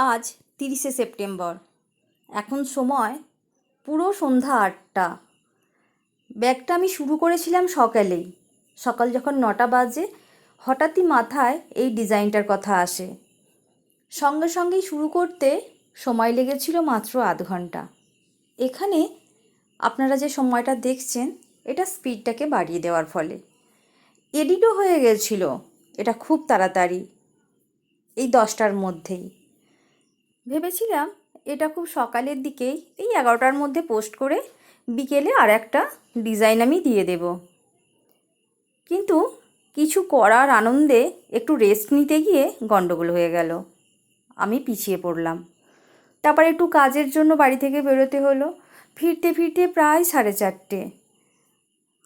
আজ তিরিশে সেপ্টেম্বর। এখন সময় পুরো সন্ধ্যা আটটা। ব্যাগটা আমি শুরু করেছিলাম সকালেই। সকাল যখন নটা বাজে, হঠাৎই মাথায় এই ডিজাইনটার কথা আসে। সঙ্গে সঙ্গেই শুরু করতে সময় লেগেছিল মাত্র আধ ঘণ্টা। এখানে আপনারা যে সময়টা দেখছেন, এটা স্পিডটাকে বাড়িয়ে দেওয়ার ফলে। এডিটও হয়ে গেছিল। এটা খুব তাড়াতাড়ি। এই দশটার মধ্যেই। ভেবেছিলাম এটা খুব সকালের দিকেই এই এগারোটার মধ্যে পোস্ট করে বিকেলে আর একটা ডিজাইন আমি দিয়ে দেব। কিন্তু কিছু করার আনন্দে একটু রেস্ট নিতে গিয়ে গণ্ডগোল হয়ে গেল। আমি পিছিয়ে পড়লাম। তারপর একটু কাজের জন্য বাড়ি থেকে বেরোতে হলো। ফিরতে ফিরতে প্রায় সাড়ে চারটে।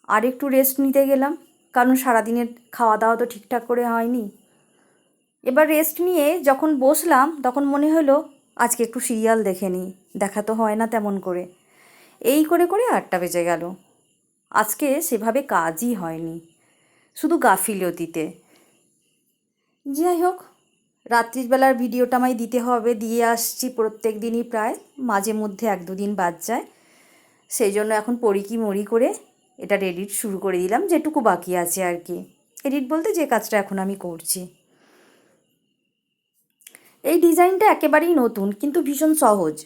আর একটু রেস্ট নিতে গেলাম। কারণ সারাদিনের খাওয়া দাওয়া তো ঠিকঠাক করে হয়নি। এবার রেস্ট নিয়ে যখন বসলাম, তখন মনে হলো আজকে একটু সিরিয়াল দেখে নিই। দেখা তো হয় না তেমন করে। এই করে করে আটটা বেজে গেল। আজকে সেভাবে কাজই হয়নি। শুধু গাফিলতিতে। যাই হোক রাত্রিবেলার ভিডিওটা আমায় দিতে হবে। দিয়ে আসছি প্রত্যেক দিনই প্রায়। মাঝে মধ্যে এক দুদিন বাদ যায়। সেই জন্য এখন পড়ি কি মরি করে এটার এডিট শুরু করে দিলাম। যেটুকু বাকি আছে আর কি। এডিট বলতে যে কাজটা এখন আমি করছি। এই ডিজাইনটা একেবারেই নতুন, কিন্তু ভীষণ সহজ।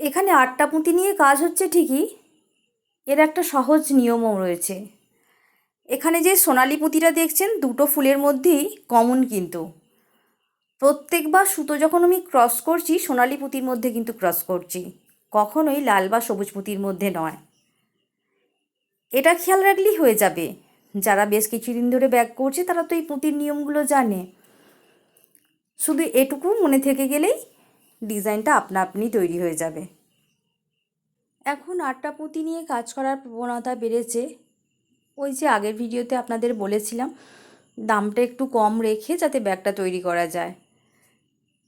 এখানে আটটা পুঁতি নিয়ে কাজ হচ্ছে ঠিকই, এর একটা সহজ নিয়মও রয়েছে। এখানে যে সোনালি পুঁতিটা দেখছেন, দুটো ফুলের মধ্যেই কমন কিন্তু। প্রত্যেকবার সুতো যখন আমি ক্রস করছি, সোনালি পুঁতির মধ্যে কিন্তু ক্রস করছি। কখনোই লাল বা সবুজ পুঁতির মধ্যে নয়। এটা খেয়াল রাখলেই হয়ে যাবে। যারা বেশ কিছুদিন ধরে ব্যাগ করছে, তারা তো এই পুঁতির নিয়মগুলো জানে। শুধু এটুকু মনে থেকে গেলেই ডিজাইনটা আপনা আপনি তৈরি হয়ে যাবে। এখন আটটা পুঁতি নিয়ে কাজ করার প্রবণতা বেড়েছে। ওই যে আগের ভিডিওতে আপনাদের বলেছিলাম, দামটা একটু কম রেখে যাতে ব্যাগটা তৈরি করা যায়।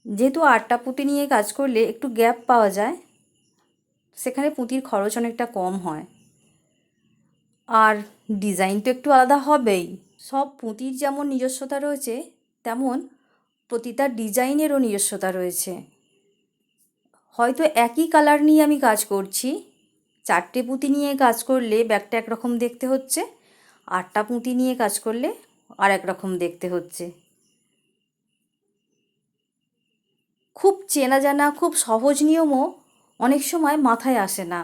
যেহেতু আটটা পুঁতি নিয়ে কাজ করলে একটু গ্যাপ পাওয়া যায়, সেখানে পুঁতির খরচ অনেকটা কম হয়। আর ডিজাইন তো একটু আলাদা হবেই। সব পুঁতির যেমন নিজস্বতা রয়েছে, তেমন প্রতিটা ডিজাইনেরও নিজস্বতা রয়েছে। হয়তো একই কালার নিয়ে আমি কাজ করছি, চারটে পুঁতি নিয়ে কাজ করলে ব্যাগটা একরকম দেখতে হচ্ছে, আটটা পুঁতি নিয়ে কাজ করলে আর একরকম দেখতে হচ্ছে। খুব চেনা জানা, খুব সহজ নিয়মও অনেক সময় মাথায় আসে না।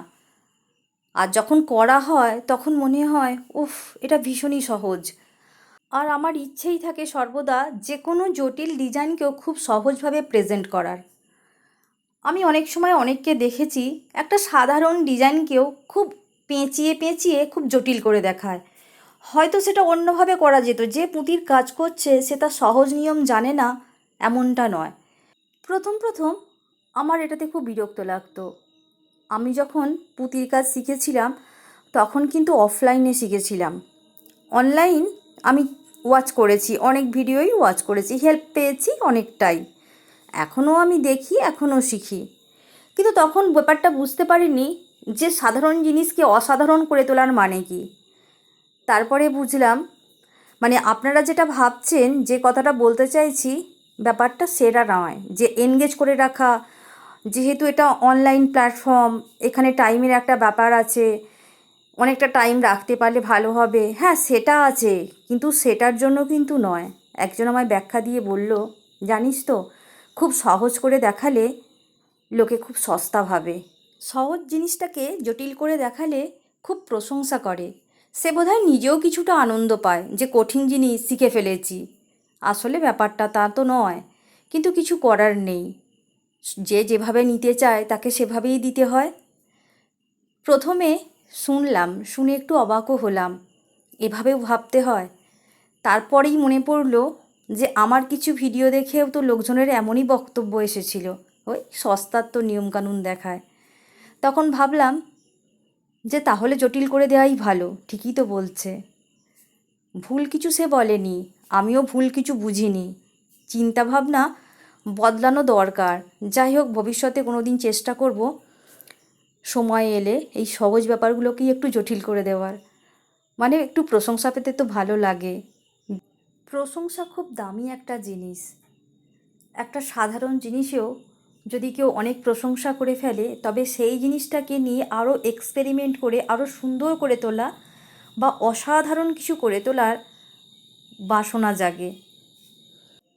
আর যখন করা হয়, তখন মনে হয়, উফ, এটা ভীষণই সহজ। আর আমার ইচ্ছেই থাকে সর্বদা যে কোনো জটিল ডিজাইনকেও খুব সহজভাবে প্রেজেন্ট করার। আমি অনেক সময় অনেককে দেখেছি, একটা সাধারণ ডিজাইনকেও খুব পেঁচিয়ে পেঁচিয়ে খুব জটিল করে দেখায়। হয়তো সেটা অন্যভাবে করা যেত, যে পুঁতির কাজ করছে, সে তার সহজ নিয়ম জানে না, এমনটা নয়। প্রথম প্রথম আমার এটাতে খুব বিরক্ত লাগতো। আমি যখন পুঁতির কাজ শিখেছিলাম, তখন কিন্তু অফলাইনে শিখেছিলাম। অনলাইন আমি ওয়াচ করেছি, অনেক ভিডিওই ওয়াচ করেছি হেল্প পেয়েছি অনেকটাই। এখনও আমি দেখি, এখনও শিখি। কিন্তু তখন ব্যাপারটা বুঝতে পারিনি যে সাধারণ জিনিসকে অসাধারণ করে তোলার মানে কি। তারপরে বুঝলাম মানে আপনারা যেটা ভাবছেন, যে কথাটা বলতে চাইছি, ব্যাপারটা সেরা নয়, যে এনগেজ করে রাখা যেহেতু এটা অনলাইন প্ল্যাটফর্ম এখানে টাইমের একটা ব্যাপার আছে, অনেকটা টাইম রাখতে পারলে ভালো হবে। হ্যাঁ সেটা আছে, কিন্তু সেটার জন্য কিন্তু নয়। একজন আমায় ব্যাখ্যা দিয়ে বলল, জানিস তো, খুব সহজ করে দেখালে লোকে খুব সস্তা ভাবে। সহজ জিনিসটাকে জটিল করে দেখালে খুব প্রশংসা করে। সে বোধহয় নিজেও কিছুটা আনন্দ পায় যে কঠিন জিনিস শিখে ফেলেছি। আসলে ব্যাপারটা তা তো নয়, কিন্তু কিছু করার নেই। যে যেভাবে নিতে চায় তাকে সেভাবেই দিতে হয়। প্রথমে শুনলাম, শুনে একটু অবাকও হলাম। এভাবেও ভাবতে হয়। তারপরেই মনে পড়ল যে আমার কিছু ভিডিও দেখেও তো লোকজনের এমনই বক্তব্য এসেছিল। ওই সস্তার তো নিয়মকানুন দেখায়। তখন ভাবলাম যে তাহলে জটিল করে দেওয়াই ভালো, ঠিকই তো বলছে। ভুল কিছু সে বলেনি, আমিও ভুল কিছু বুঝিনি। চিন্তাভাবনা বদলানো দরকার। যাই হোক, ভবিষ্যতে কোনো দিন চেষ্টা করব সময় এলে এই সহজ ব্যাপারগুলোকেই একটু জটিল করে দেওয়ার। মানে একটু প্রশংসা পেতে তো ভালো লাগে। প্রশংসা খুব দামি একটা জিনিস। একটা সাধারণ জিনিসেও যদি কেউ অনেক প্রশংসা করে ফেলে, তবে সেই জিনিসটাকে নিয়ে আরও এক্সপেরিমেন্ট করে, আরও সুন্দর করে তোলা বা অসাধারণ কিছু করে তোলার বাসনা জাগে।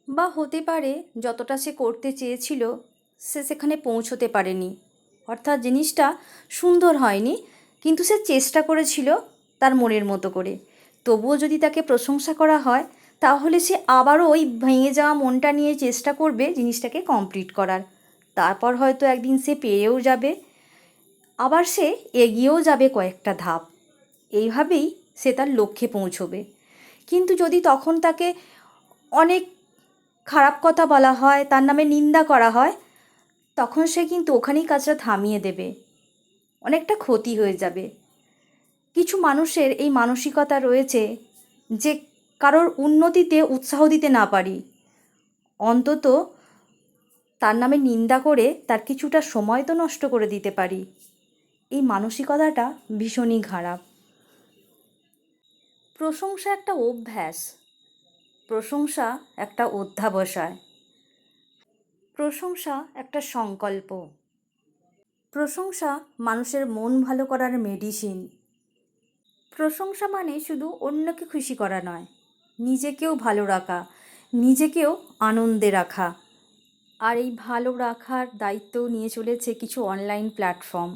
বা হতে পারে যতটা সে করতে চেয়েছিল, সে সেখানে পৌঁছতে পারেনি। অর্থাৎ জিনিসটা সুন্দর হয়নি, কিন্তু সে চেষ্টা করেছিল তার মনের মতো করে। তবুও যদি তাকে প্রশংসা করা হয়, তাহলে সে আবারও ওই ভেঙে যাওয়া মনটা নিয়ে চেষ্টা করবে জিনিসটাকে কমপ্লিট করার। তারপর হয়তো একদিন সে পেয়েও যাবে, আবার সে এগিয়েও যাবে কয়েকটা ধাপ। এইভাবেই সে তার লক্ষ্যে পৌঁছবে। কিন্তু যদি তখন তাকে অনেক খারাপ কথা বলা হয়, তার নামে নিন্দা করা হয়, তখন সে কিন্তু ওখানেই কাজটা থামিয়ে দেবে। অনেকটা ক্ষতি হয়ে যাবে। কিছু মানুষের এই মানসিকতা রয়েছে যে কারোর উন্নতিতে উৎসাহ দিতে না পারি। অন্তত তার নামে নিন্দা করে তার কিছুটা সময় তো নষ্ট করে দিতে পারি। এই মানসিকতাটা ভীষণই খারাপ। প্রশংসা একটা অভ্যাস। প্রশংসা একটা অধ্যাবসায়। প্রশংসা একটা সংকল্প। প্রশংসা মানুষের মন ভালো করার মেডিসিন প্রশংসা মানে শুধু অন্যকে খুশি করা নয়, নিজেকেও ভালো রাখা, নিজেকেও আনন্দে রাখা। আর এই ভালো রাখার দায়িত্বও নিয়ে চলেছে কিছু অনলাইন প্ল্যাটফর্ম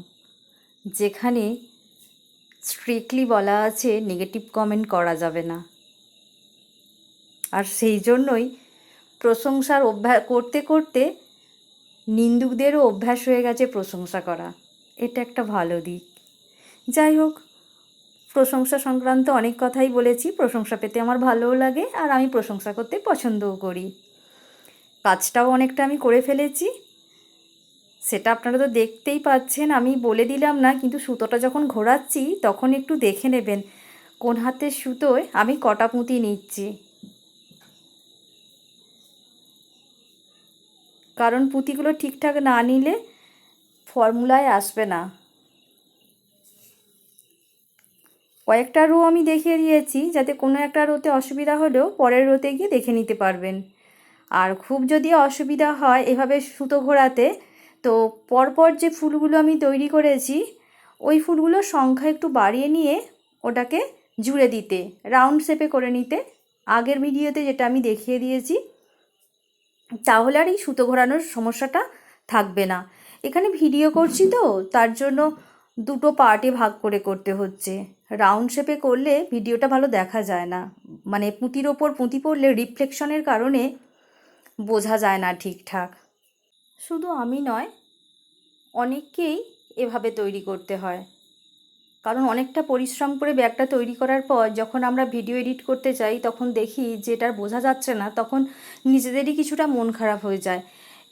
যেখানে স্ট্রিক্টলি বলা আছে নেগেটিভ কমেন্ট করা যাবে না। আর সেই জন্যই প্রশংসার অভ্যাস করতে করতে নিন্দুকদেরও অভ্যাস হয়ে গেছে প্রশংসা করা। এটা একটা ভালো দিক। যাই হোক, প্রশংসা সংক্রান্ত অনেক কথাই বলেছি। প্রশংসা পেতে আমার ভালোও লাগে আর আমি প্রশংসা করতে পছন্দও করি। কাজটাও অনেকটা আমি করে ফেলেছি। সেটা আপনারা তো দেখতেই পাচ্ছেন, আমি বলে দিলাম না, কিন্তু সুতোটা যখন ঘোরাচ্ছি তখন একটু দেখে নেবেন। কোন হাতের সুতোয় আমি কটা পুঁতি নিচ্ছি। কারণ পুঁতিগুলো ঠিকঠাক না নিলে ফর্মুলায় আসবে না। কয়েকটা রো আমি দেখিয়ে দিয়েছি, যাতে কোনো একটা রোতে অসুবিধা হলেও পরের রোতে গিয়ে দেখে নিতে পারবেন। আর খুব যদি অসুবিধা হয় এভাবে সুতো ঘোরাতে, তো পরপর যে ফুলগুলো আমি তৈরি করেছি, ওই ফুলগুলোর সংখ্যা একটু বাড়িয়ে নিয়ে ওটাকে জুড়ে দিতে, রাউন্ড শেপে করে নিতে। আগের ভিডিওতে যেটা আমি দেখিয়ে দিয়েছি তাহলে আর এই সুতো ঘোরানোর সমস্যাটা থাকবে না। এখানে ভিডিও করছি তো, তার জন্য দুটো পার্টে ভাগ করে করতে হচ্ছে। রাউন্ড শেপে করলে ভিডিওটা ভালো দেখা যায় না। মানে পুঁতির ওপর পুঁতি পড়লে রিফ্লেকশনের কারণে বোঝা যায় না ঠিকঠাক। শুধু আমি নয়, অনেককেই এভাবে তৈরি করতে হয়। কারণ অনেকটা পরিশ্রম করে ব্যাগটা তৈরি করার পর যখন আমরা ভিডিও এডিট করতে চাই তখন দেখি যে এটার বোঝা যাচ্ছে না, তখন নিজেদেরই কিছুটা মন খারাপ হয়ে যায়।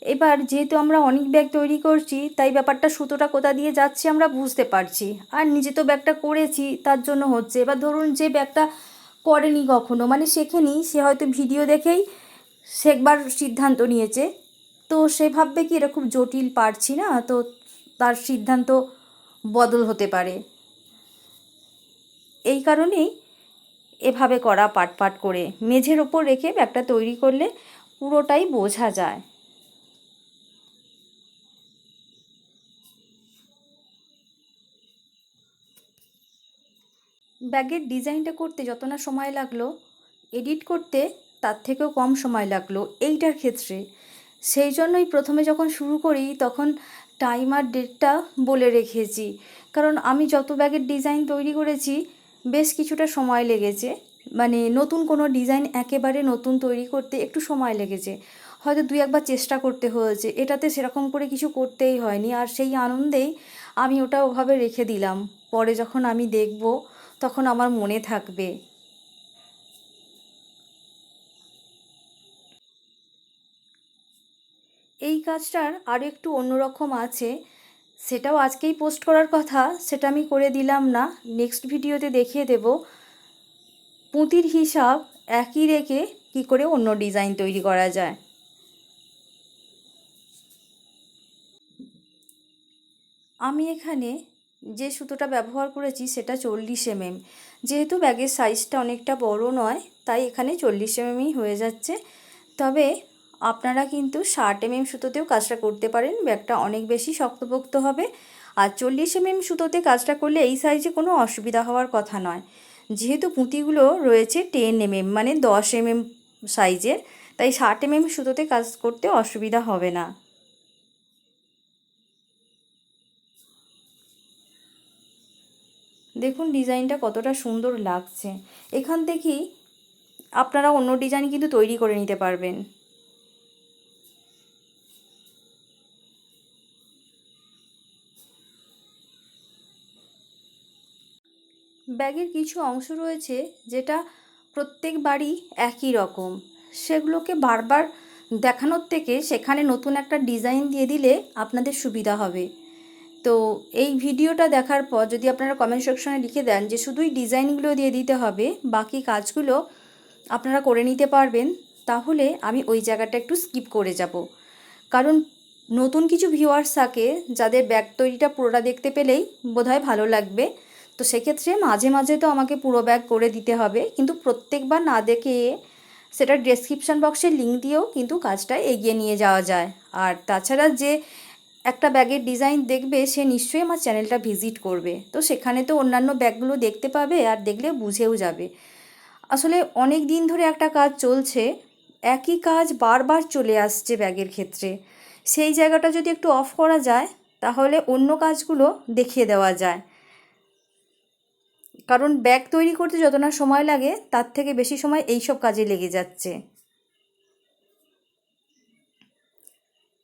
এবার যেহেতু আমরা অনেক ব্যাগ তৈরি করছি, তাই ব্যাপারটা সুতোটা কোথা দিয়ে যাচ্ছে আমরা বুঝতে পারছি। আর নিজে তো ব্যাগটা করেছি, তার জন্য হচ্ছে। এবার ধরুন যে ব্যাগটা করেনি কখনো মানে শেখেনি, সে হয়তো ভিডিও দেখেই শেখবার সিদ্ধান্ত নিয়েছে। তো সে ভাববে কি এটা খুব জটিল পারছি না, তো তার সিদ্ধান্ত বদল হতে পারে। এই কারণেই এভাবে করা পাট পাট করে মেঝের ওপর রেখে ব্যাগটা তৈরি করলে পুরোটাই বোঝা যায়। ব্যাগের ডিজাইনটা করতে যত না সময় লাগল, এডিট করতে তার থেকেও কম সময় লাগল এইটার ক্ষেত্রে। সেই জন্যই প্রথমে যখন শুরু করি তখন টাইম আর ডেটটা বলে রেখেছি। কারণ আমি যত ব্যাগের ডিজাইন তৈরি করেছি বেশ কিছুটা সময় লেগেছে। মানে নতুন কোনো ডিজাইন একেবারে নতুন তৈরি করতে একটু সময় লেগেছে। হয়তো দুই একবার চেষ্টা করতে হয়েছে। এটাতে সেরকম করে কিছু করতেই হয়নি। আর সেই আনন্দেই আমি ওটা ওভাবে রেখে দিলাম। পরে যখন আমি দেখব, তখন আমার মনে থাকবে। এই কাজটার আরও একটু অন্যরকম আছে। সেটাও আজকেই পোস্ট করার কথা, সেটা আমি করে দিলাম না। নেক্সট ভিডিওতে দেখিয়ে দেব। পুঁতির হিসাব একই রেখে কি করে অন্য ডিজাইন তৈরি করা যায়। আমি এখানে যে সুতোটা ব্যবহার করেছি, সেটা চল্লিশ এমএম যেহেতু ব্যাগের সাইজটা অনেকটা বড় নয়, তাই এখানে চল্লিশ এমএমই হয়ে যাচ্ছে। তবে আপনারা কিন্তু ষাট এমএম সুতোতেও কাজটা করতে পারেন, ব্যাগটা অনেক বেশি শক্তপোক্ত হবে। আর চল্লিশ এমএম সুতোতে কাজটা করলে এই সাইজে কোনো অসুবিধা হওয়ার কথা নয়। যেহেতু পুঁতিগুলো রয়েছে টেন এমএম মানে দশ এমএম সাইজের তাই ষাট এমএম সুতোতে কাজ করতে অসুবিধা হবে না। দেখুন ডিজাইনটা কতটা সুন্দর লাগছে। এখান থেকেই আপনারা অন্য ডিজাইন কিন্তু তৈরি করে নিতে পারবেন। ব্যাগের কিছু অংশ রয়েছে যেটা প্রত্যেক বাড়ি একই রকম। সেগুলোকে বারবার দেখানোর থেকে সেখানে নতুন একটা ডিজাইন দিয়ে দিলে আপনাদের সুবিধা হবে। তো এই ভিডিওটা দেখার পর যদি আপনারা কমেন্ট সেকশনে লিখে দেন যে শুধুই ডিজাইনগুলো দিয়ে দিতে হবে, বাকি কাজগুলো আপনারা করে নিতে পারবেন, তাহলে আমি ওই জায়গাটা একটু স্কিপ করে যাব। কারণ নতুন কিছু ভিউয়ার্স থাকে, যাদের ব্যাগ তৈরিটা পুরোটা দেখতে পেলেই বোধহয় ভালো লাগবে। তো সেক্ষেত্রে মাঝে মাঝে তো আমাকে পুরো ব্যাগ করে দিতে হবে। কিন্তু প্রত্যেকবার না দেখে সেটা ডেসক্রিপশান বক্সের লিঙ্ক দিয়েও কিন্তু কাজটা এগিয়ে নিয়ে যাওয়া যায়। আর তাছাড়া যে একটা ব্যাগের ডিজাইন দেখবে, সে নিশ্চয়ই আমার চ্যানেলটা ভিজিট করবে। তো সেখানে তো অন্যান্য ব্যাগগুলো দেখতে পাবে আর দেখলে বুঝেও যাবে। আসলে অনেক দিন ধরে একটা কাজ চলছে, একই কাজ বারবার চলে আসছে ব্যাগের ক্ষেত্রে। সেই জায়গাটা যদি একটু অফ করা যায়, তাহলে অন্য কাজগুলো দেখিয়ে দেওয়া যায়। কারণ ব্যাগ তৈরি করতে যত না সময় লাগে, তার থেকে বেশি সময় এইসব কাজে লেগে যাচ্ছে।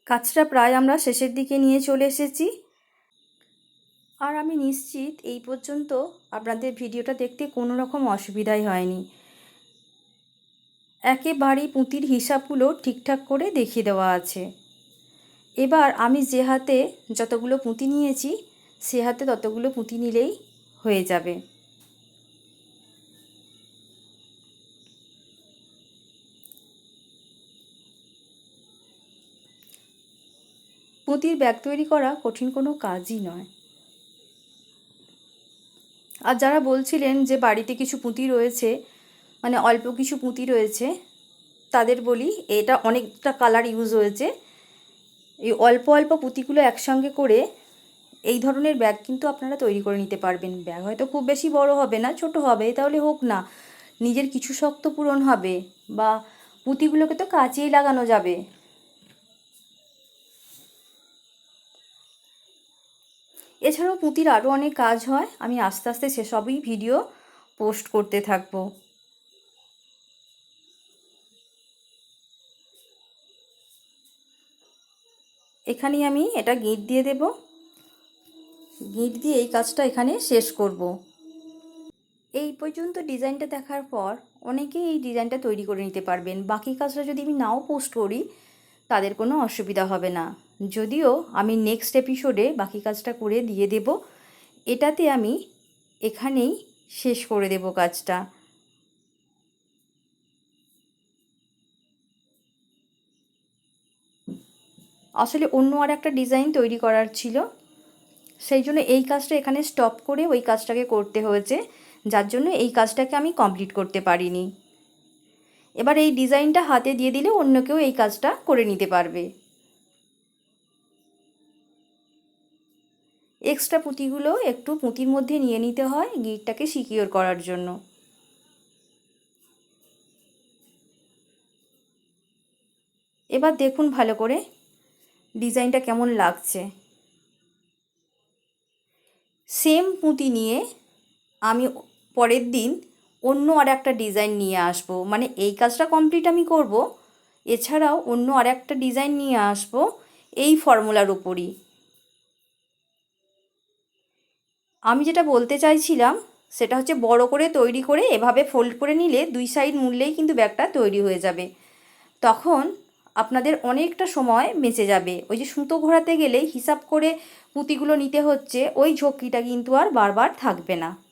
কাজটা প্রায় আমরা শেষের দিকে নিয়ে চলে এসেছি। আর আমি নিশ্চিত এই পর্যন্ত আপনাদের ভিডিওটা দেখতে কোনো রকম অসুবিধাই হয়নি। একেবারেই পুঁতির হিসাবগুলো ঠিকঠাক করে দেখিয়ে দেওয়া আছে। এবার আমি যে হাতে যতগুলো পুঁতি নিয়েছি, সে হাতে ততগুলো পুঁতি নিলেই হয়ে যাবে। পুঁতির ব্যাগ তৈরি করা কঠিন কোনো কাজই নয়। আর যারা বলছিলেন যে বাড়িতে কিছু পুঁতি রয়েছে মানে অল্প কিছু পুঁতি রয়েছে, তাদের বলি এটা অনেকটা কালার ইউজ হয়েছে। এই অল্প অল্প পুঁতিগুলো একসঙ্গে করে এই ধরনের ব্যাগ কিন্তু আপনারা তৈরি করে নিতে পারবেন। ব্যাগ হয়তো খুব বেশি বড় হবে না, ছোট হবে, তাহলে হোক না। নিজের কিছু শক্ত পূরণ হবে বা পুঁতিগুলোকে তো কাচেই লাগানো যাবে। এছাড়াও পুঁতির আরও অনেক কাজ হয়। আমি আস্তে আস্তে সেসবই ভিডিও পোস্ট করতে থাকব। এখানে আমি এটা গিঁট দিয়ে দেব। গিঁট দিয়ে এই কাজটা এখানে শেষ করব। এই পর্যন্ত ডিজাইনটা দেখার পর অনেকেই এই ডিজাইনটা তৈরি করে নিতে পারবেন। বাকি কাজটা যদি আমি নাও পোস্ট করি তাদের কোনো অসুবিধা হবে না। যদিও আমি নেক্সট এপিসোডে বাকি কাজটা করে দিয়ে দেব, এটাতে আমি এখানেই শেষ করে দেব কাজটা। আসলে অন্য আর একটা ডিজাইন তৈরি করার ছিল, সেই জন্য এই কাজটা এখানে স্টপ করে ওই কাজটাকে করতে হয়েছে, যার জন্য এই কাজটাকে আমি কমপ্লিট করতে পারিনি। এবার এই ডিজাইনটা হাতে দিয়ে দিলে অন্য কেউ এই কাজটা করে নিতে পারবে। এক্সট্রা পুঁতিগুলো একটু পুঁতির মধ্যে নিয়ে নিতে হয় গিটটাকে সিকিওর করার জন্য। এবার দেখুন ভালো করে ডিজাইনটা কেমন লাগছে। সেম পুঁতি নিয়ে আমি পরের দিন অন্য আর একটা ডিজাইন নিয়ে আসব। মানে এই কাজটা কমপ্লিট আমি করব। এছাড়াও অন্য আর একটা ডিজাইন নিয়ে আসব এই ফর্মুলার উপরই। আমি যেটা বলতে চাইছিলাম, সেটা হচ্ছে বড় করে তৈরি করে এভাবে ফোল্ড করে নিলে দুই সাইড মুড়লেই কিন্তু ব্যাগটা তৈরি হয়ে যাবে। তখন আপনাদের অনেকটা সময় বেঁচে যাবে। ওই যে সুতো ঘোরাতে গেলেই হিসাব করে পুঁতিগুলো নিতে হচ্ছে, ওই ঝক্কিটা কিন্তু আর বারবার থাকবে না।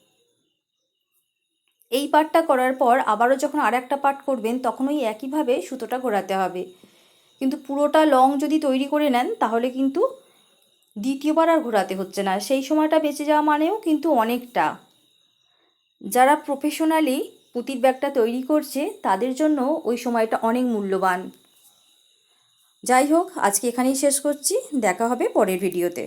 এই পার্টটা করার পর আবারও যখন আর একটা পার্ট করবেন তখন ওই একইভাবে সুতোটা ঘোরাতে হবে। কিন্তু পুরোটা লং যদি তৈরি করে নেন, তাহলে কিন্তু দ্বিতীয়বার আর ঘোরাতে হচ্ছে না। সেই সময়টা বেঁচে যাওয়া মানেও কিন্তু অনেকটা। যারা প্রফেশনালি পুঁতির ব্যাগটা তৈরি করছে, তাদের জন্য ওই সময়টা অনেক মূল্যবান। যাই হোক, আজকে এখানেই শেষ করছি। দেখা হবে পরের ভিডিওতে